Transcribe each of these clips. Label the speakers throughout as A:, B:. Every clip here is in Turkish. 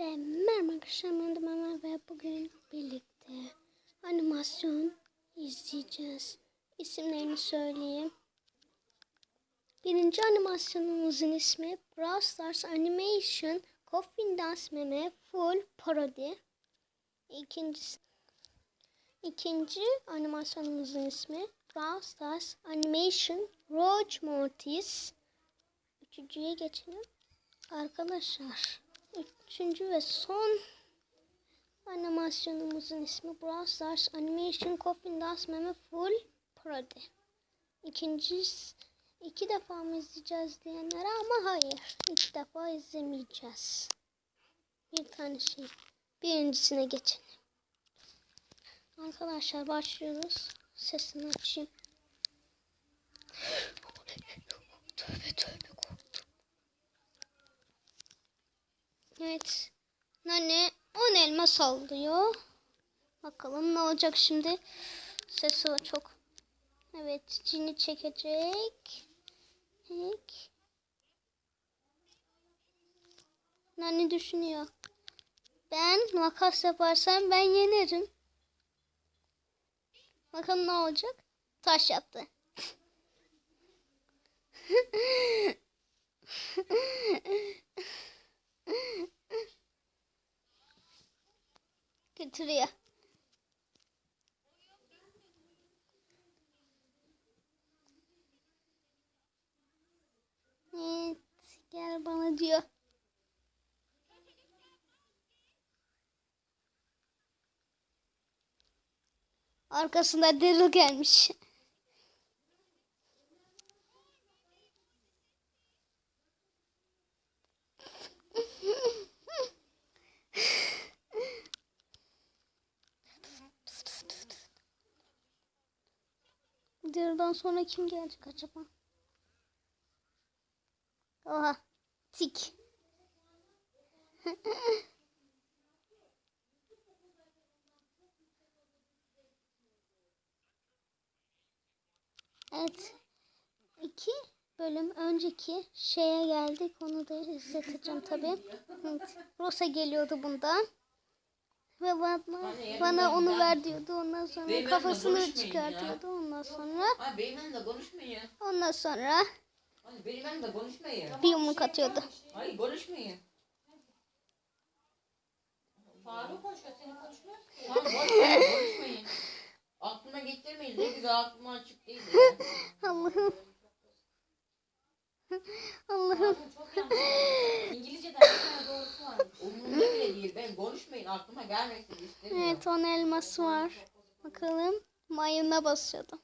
A: Ve merhaba arkadaşlar ben ve bugün birlikte animasyon izleyeceğiz. İsimlerini söyleyeyim. Birinci animasyonumuzun ismi Brawl Stars Animation Coffin Dance Meme Full Parody. İkincisi, ikinci animasyonumuzun ismi Brawl Stars Animation Roach Mortis. Üçüncüye geçelim. Arkadaşlar Üçüncü ve son animasyonumuzun ismi Brawl Stars Animation Coffin Dance Meme Full Parody. İkinci, iki defa mı izleyeceğiz diyenlere ama hayır. iki defa izlemeyeceğiz. Bir tane şey. Birincisine geçelim. Arkadaşlar başlıyoruz. Sesini açayım. tövbe tövbe. Evet. Nane 10 elma sallıyor. Bakalım ne olacak şimdi. Sesi çok. Evet. Cini çekecek. Çek. Nane düşünüyor. Ben makas yaparsam ben yenerim. Bakalım ne olacak? Taş yaptı. getiriyor. Evet, gel bana diyor. Arkasında Daryl gelmiş. Dırdan sonra kim gelecek acaba? Oha. Tik. evet. İki bölüm önceki şeye geldik. Onu da izleteceğim tabii. Evet. Rosa geliyordu bundan ve bana, bana onu ver diyordu. Ondan sonra kafasını çıkartıyordu. Ondan sonra
B: Ay konuşmayın.
A: Ondan sonra
B: Ay benim konuşmayın.
A: bir yumruk şey atıyordu.
B: Şey Ay konuşmayın.
C: Faruk konuşuyor, seni konuşmuyor.
B: Tamam konuşmayın, konuşmayın. Getirmeyin. Ne güzel aklıma açık değil.
A: Allah'ım. Allah'ım.
C: Faruk'un çok yanlış. İngilizce'de bir tane doğrusu varmış.
B: Umurumda bile değil. Ben konuşmayın. Aklıma gelmesin istemiyorum.
A: Evet on elması var. Bakalım mayına basıyordu.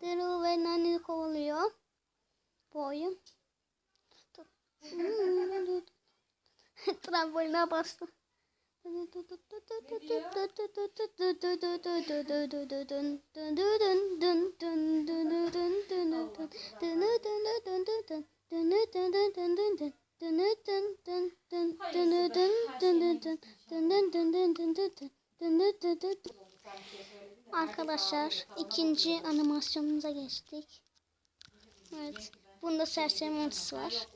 A: Daryl ve Nani kovalıyor. Bu oyun. Tramboline bastım. Arkadaşlar ikinci animasyonumuza geçtik. Evet. Bunda serseri montusu var.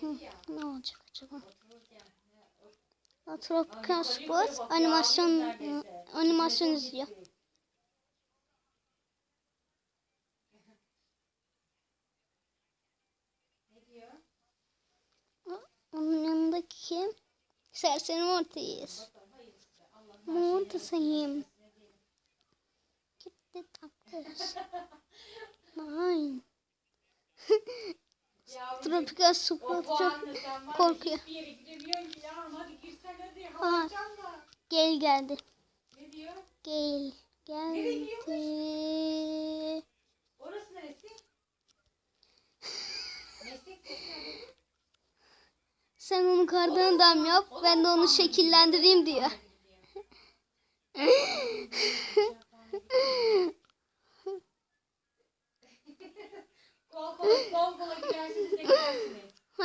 A: Hı, ne olacak acaba? Tropical Sport animasyon animasyon izliyor. Onun yanındaki kim? Serseri Mortis. Mortis'im. Gitti taktız. Nine. Tropical Sport çok korkuyor.
C: Var.
A: Gel geldi.
C: Ne diyor?
A: Gel geldi.
C: Orası neresi?
A: Sen onu kardan adam yap. Ben de onu şekillendireyim diyor.
C: Kol kol.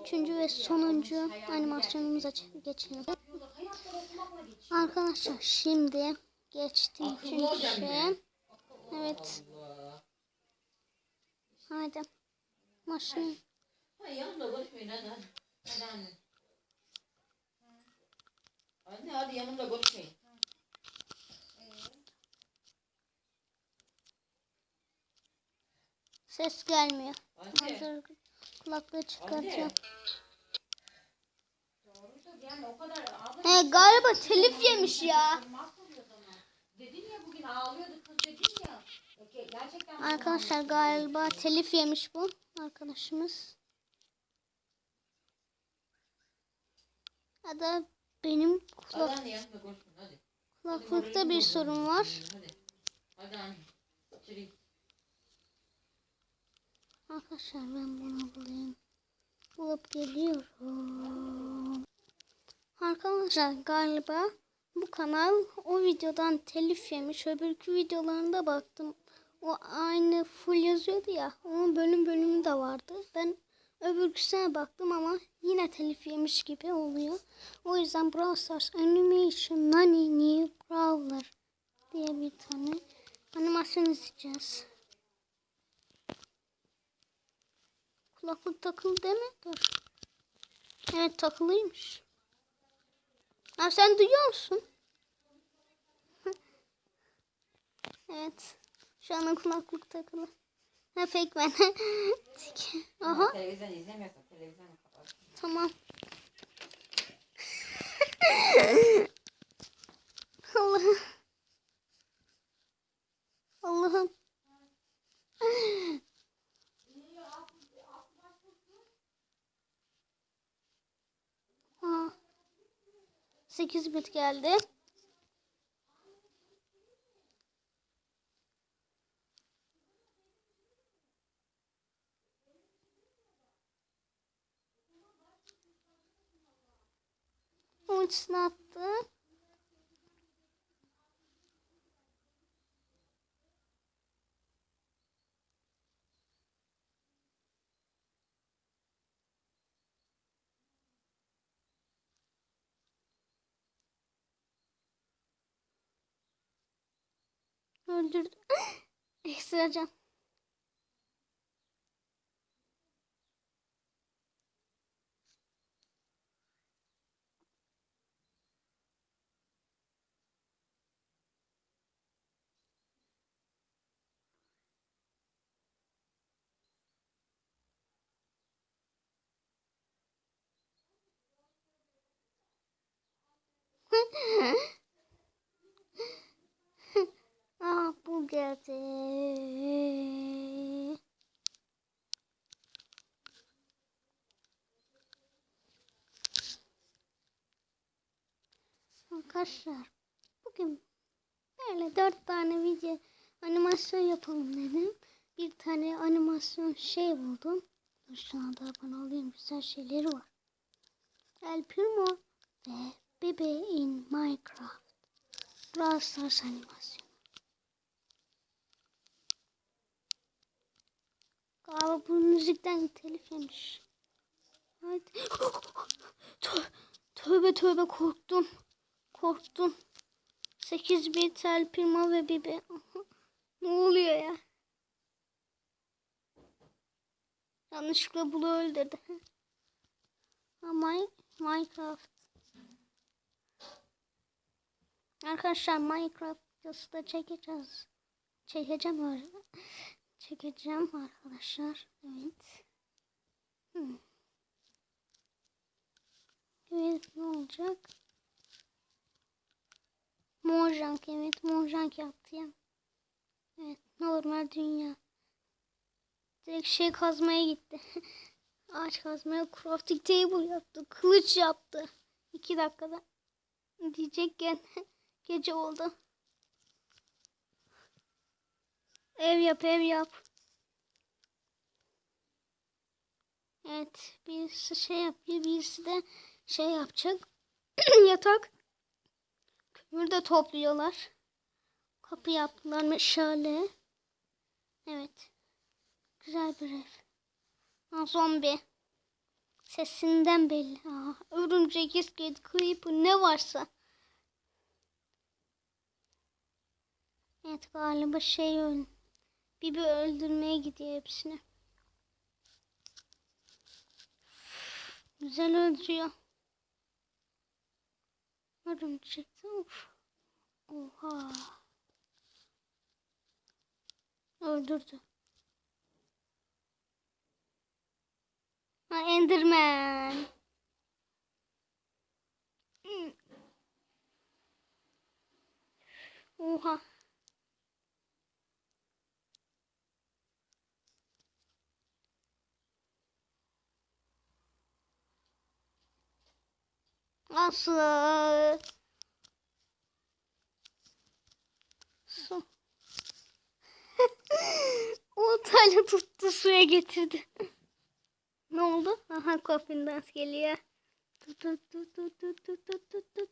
A: Üçüncü ve sonuncu animasyonumuza geçelim. Arkadaşlar şimdi
B: geçtim
A: üçüncü
B: şeye.
A: Evet.
B: Haydi. Maşın. Anne hadi yanımda konuşmayın.
A: Ses gelmiyor. Hazır. Kulaklığı
C: çıkartacağım.
A: He galiba telif yemiş ya. Arkadaşlar galiba telif yemiş bu arkadaşımız. Ya da benim kulak... kulaklıkta bir sorun var.
B: Hadi. Hadi.
A: Arkadaşlar ben bunu bulayım. Bulup geliyorum. Arkadaşlar galiba bu kanal o videodan telif yemiş. Öbürkü videolarında baktım. O aynı full yazıyordu ya. Onun bölüm bölümü de vardı. Ben öbürküsüne baktım ama yine telif yemiş gibi oluyor. O yüzden Brawl Stars Animation Nani New Brawler diye bir tane animasyon izleyeceğiz. Kulaklık takılı değil mi? Dur. Evet takılıymış. Ha sen duyuyor musun? evet. Şu an kulaklık takılı. Ha pek ben. Aha
B: Televizyon izlemiyorsan televizyonu kapat.
A: tamam. Allah'ım. Allah'ım. Aa. 8 bit geldi. Ultisini attı. Öldürdü. Ekstra can. Ah bu geldi. Arkadaşlar bugün böyle dört tane video animasyon yapalım dedim. Bir tane animasyon şey buldum. Dur şuna da abone olayım. Güzel şeyleri var. El Primo ve Bebe in Minecraft. Brawl animasyon. Galiba bu müzikten telif yemiş. Hadi. Tö- tövbe tövbe korktum. Korktum. 8 bit El Primo ve Bibi. ne oluyor ya? Yanlışlıkla bunu öldürdü. Ama Minecraft. Arkadaşlar Minecraft videosu da çekeceğiz. Çekeceğim öyle. Çekeceğim arkadaşlar. Evet. Evet ne olacak? Mojang evet Mojang yaptı ya. Evet normal dünya. Direkt şey kazmaya gitti. Ağaç kazmaya crafting table yaptı. Kılıç yaptı. 2 dakikada. diyecekken gece oldu. Ev yap ev yap. Evet birisi şey yapıyor birisi de şey yapacak. Yatak. Kömür de topluyorlar. Kapı yaptılar meşale. Evet. Güzel bir ev. Ha, zombi. Sesinden belli. Aa, örümcek, iskelet, creeper ne varsa. Evet galiba şey öl. Bibi öldürmeye gidiyor hepsini. Güzel öldürüyor. Örümcek. Of. Oha. Öldürdü. Ha Enderman. Hmm. Oha. Aslı. Su. Oltayla tuttu suya getirdi. ne oldu? Aha Coffin dans geliyor. Tut tut tut tut tut tut tut tut tut.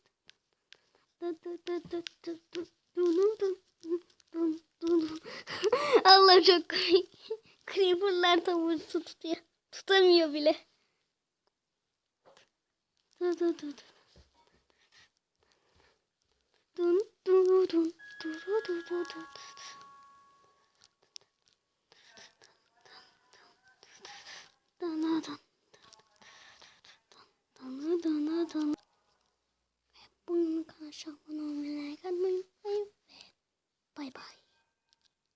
A: Allah çok komik. Creeper'lar tavuğu tutuyor. Tutamıyor bile. Dun dun.